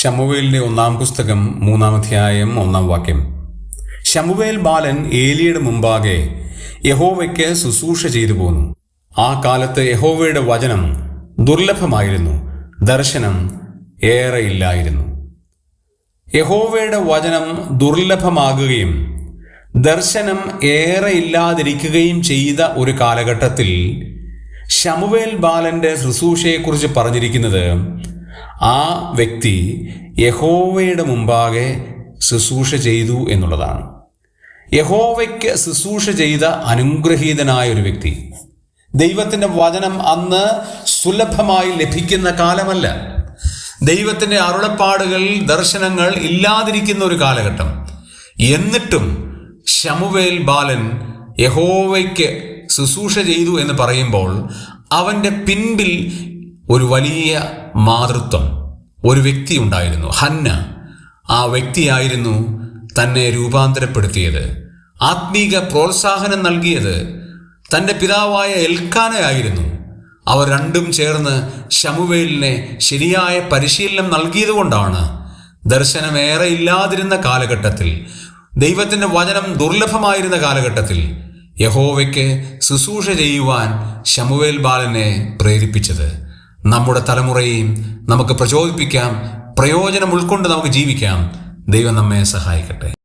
ശമുവേലിന്റെ ഒന്നാം പുസ്തകം മൂന്നാം അധ്യായം ഒന്നാം വാക്യം. ശമുവേൽ ബാലൻ ഏലിയുടെ മുമ്പാകെ യഹോവയ്ക്ക് ശുശ്രൂഷ ചെയ്തു പോന്നു. ആ കാലത്ത് യഹോവയുടെ വചനം ദുർലഭമായിരുന്നു ദർശനം ഏറെ ഇല്ലായിരുന്നു യഹോവയുടെ വചനം ദുർലഭമാകുകയും ദർശനം ഏറെ ഇല്ലാതിരിക്കുകയും ചെയ്ത ഒരു കാലഘട്ടത്തിൽ ശമുവേൽ ബാലന്റെ ശുശ്രൂഷയെക്കുറിച്ച് പറഞ്ഞിരിക്കുന്നത് ആ വ്യക്തി യഹോവയുടെ മുമ്പാകെ ശുശ്രൂഷ ചെയ്തു എന്നുള്ളതാണ്. യഹോവയ്ക്ക് ശുശ്രൂഷ ചെയ്ത അനുഗ്രഹീതനായ ഒരു വ്യക്തി. ദൈവത്തിന്റെ വചനം അന്ന് സുലഭമായി ലഭിക്കുന്ന കാലമല്ല. ദൈവത്തിന്റെ അരുളപ്പാടുകൾ ദർശനങ്ങൾ ഇല്ലാതിരിക്കുന്ന ഒരു കാലഘട്ടം. എന്നിട്ടും ശമുവേൽ ബാലൻ യഹോവയ്ക്ക് ശുശ്രൂഷ ചെയ്തു എന്ന് പറയുമ്പോൾ അവന്റെ പിൻപിൽ ഒരു വലിയ മാതൃത്വം ഒരു വ്യക്തി ഉണ്ടായിരുന്നു ഹന്ന. ആ വ്യക്തിയായിരുന്നു തന്നെ രൂപാന്തരപ്പെടുത്തിയത് ആത്മീക പ്രോത്സാഹനം നൽകിയത്. തന്റെ പിതാവായ എൽക്കാനയായിരുന്നു അവർ രണ്ടും ചേർന്ന് ശമുവേലിനെ ശരിയായ പരിശീലനം നൽകിയതുകൊണ്ടാണ് ദർശനമേറെ ഇല്ലാതിരുന്ന കാലഘട്ടത്തിൽ ദൈവത്തിന്റെ വചനം ദുർലഭമായിരുന്ന കാലഘട്ടത്തിൽ യഹോവയ്ക്ക് ശുശ്രൂഷ ചെയ്യുവാൻ ശമുവേൽ ബാലനെ പ്രേരിപ്പിച്ചത്. നമ്മുടെ തലമുറയെയും നമുക്ക് പ്രചോദിപ്പിക്കാം പ്രയോജനം ഉൾക്കൊണ്ട് നമുക്ക് ജീവിക്കാം. ദൈവം നമ്മെ സഹായിക്കട്ടെ.